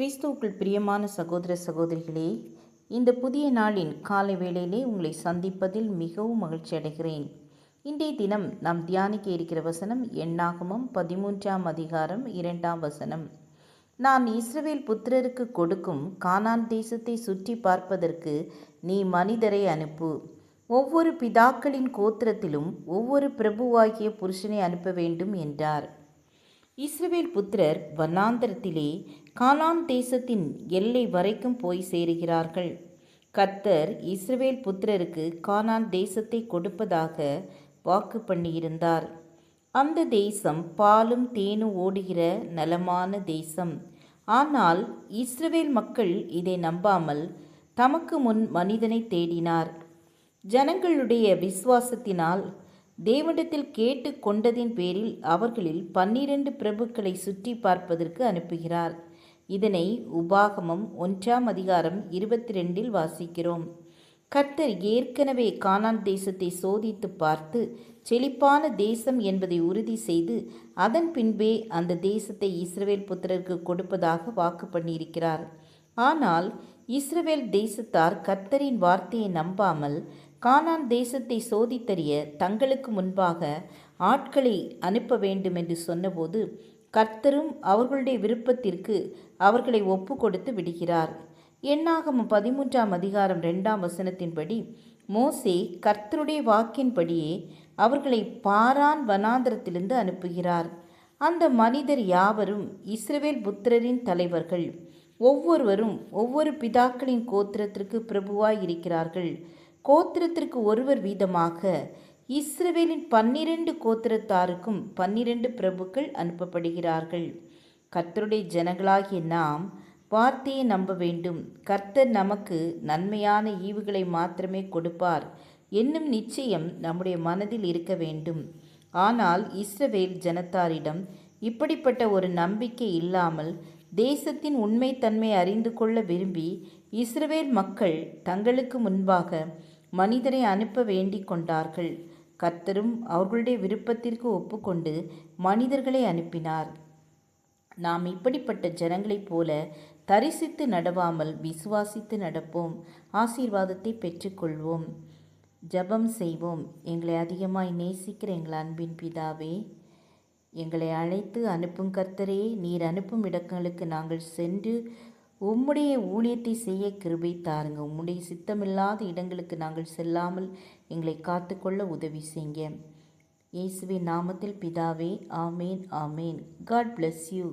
கிறிஸ்துவுக்குள் பிரியமான சகோதர சகோதரிகளே இந்த புதிய நாளின் காலை வேளையிலே உங்களை சந்திப்பதில் மிகவும் மகிழ்ச்சி அடைகிறேன். இன்றைய தினம் நாம் தியானிக்க இருக்கிற வசனம் எண்ணாகமம் பதிமூன்றாம் அதிகாரம் இரண்டாம் வசனம். நான் இஸ்ரவேல் புத்திரருக்கு கொடுக்கும் கானான் தேசத்தை சுற்றி பார்ப்பதற்கு நீ மனிதரை அனுப்பு. ஒவ்வொரு பிதாக்களின் கோத்திரத்திலும் ஒவ்வொரு பிரபுவாகிய புருஷனை அனுப்ப வேண்டும் என்றார். இஸ்ரவேல் புத்திரர் வனாந்தரத்திலே காலான் தேசத்தின் எல்லை வரைக்கும் போய் சேருகிறார்கள். கத்தர் இஸ்ரவேல் புத்திரருக்கு கானான் தேசத்தை கொடுப்பதாக வாக்கு பண்ணியிருந்தார். அந்த தேசம் பாலும் தேனும் ஓடுகிற நலமான தேசம். ஆனால் இஸ்ரவேல் மக்கள் இதை நம்பாமல் தமக்கு முன் மனிதனை தேடினார். ஜனங்களுடைய விசுவாசத்தினால் தேவனிடத்தில் கேட்டு கொண்டதின் பேரில் அவர்களில் பன்னிரண்டு பிரபுக்களை சுற்றி பார்ப்பதற்கு அனுப்புகிறார். இதனை உபாகமம் ஒன்றாம் அதிகாரம் இருபத்தி ரெண்டில் வாசிக்கிறோம். கர்த்தர் ஏற்கனவே கானான் தேசத்தை சோதித்து பார்த்து செழிப்பான தேசம் என்பதை உறுதி செய்து அதன் பின்பே அந்த தேசத்தை இஸ்ரவேல் புத்திரருக்கு கொடுப்பதாக வாக்கு பண்ணியிருக்கிறார். ஆனால் இஸ்ரவேல் தேசத்தார் கர்த்தரின் வார்த்தையை நம்பாமல் கானான் தேசத்தை சோதித்தறிய தங்களுக்கு முன்பாக ஆட்களை அனுப்ப வேண்டும் என்று சொன்னபோது கர்த்தரும் அவர்களுடைய விருப்பத்திற்கு அவர்களை ஒப்பு கொடுத்து விடுகிறார். எண்ணாகமம் பதிமூன்றாம் அதிகாரம் ரெண்டாம் வசனத்தின்படி மோசே கர்த்தருடைய வாக்கின்படியே அவர்களை பாரான் வனாந்திரத்திலிருந்து அனுப்புகிறார். அந்த மனிதர் யாவரும் இஸ்ரவேல் புத்திரரின் தலைவர்கள். ஒவ்வொருவரும் ஒவ்வொரு பிதாக்களின் கோத்திரத்திற்கு பிரபுவாய் இருக்கிறார்கள். கோத்திரத்திற்கு ஒருவர் வீதமாக இஸ்ரவேலின் பன்னிரண்டு கோத்திரத்தாருக்கும் பன்னிரண்டு பிரபுக்கள் அனுப்பப்படுகிறார்கள். கர்த்தருடைய ஜனங்களாகிய நாம் வார்த்தையை நம்ப வேண்டும். கர்த்தர் நமக்கு நன்மையான ஈவுகளை மாத்திரமே கொடுப்பார். என்னும் நிச்சயம் நம்முடைய மனதில் இருக்க வேண்டும். ஆனால் இஸ்ரவேல் ஜனத்தாரிடம் இப்படிப்பட்ட ஒரு நம்பிக்கை இல்லாமல் தேசத்தின் உண்மைத்தன்மை அறிந்து கொள்ள விரும்பி இஸ்ரவேல் மக்கள் தங்களுக்கு முன்பாக மனிதரை அனுப்ப வேண்டிக் கொண்டார்கள். கர்த்தரும் அவர்களுடைய விருப்பத்திற்கு ஒப்புக்கொண்டு மனிதர்களை அனுப்பினார். நாம் இப்படிப்பட்ட ஜனங்களைப் போல தரிசித்து நடவாமல் விசுவாசித்து நடப்போம். ஆசீர்வாதத்தை பெற்றுக்கொள்வோம். ஜபம் செய்வோம். எங்களை அதிகமாய் நேசிக்கிற எங்கள் அன்பின் பிதாவே எங்களை அழைத்து அனுப்பும் கர்த்தரே நீர் அனுப்பும் இடங்களுக்கு நாங்கள் சென்று உம்முடைய ஊழியத்தை செய்ய கிருபை தாருங்க. உம்முடைய சித்தமில்லாத இடங்களுக்கு நாங்கள் செல்லாமல் எங்களை காத்துக்கொள்ள உதவி செய்ங்க இயேசுவின் நாமத்தில் பிதாவே ஆமேன் ஆமேன். God bless you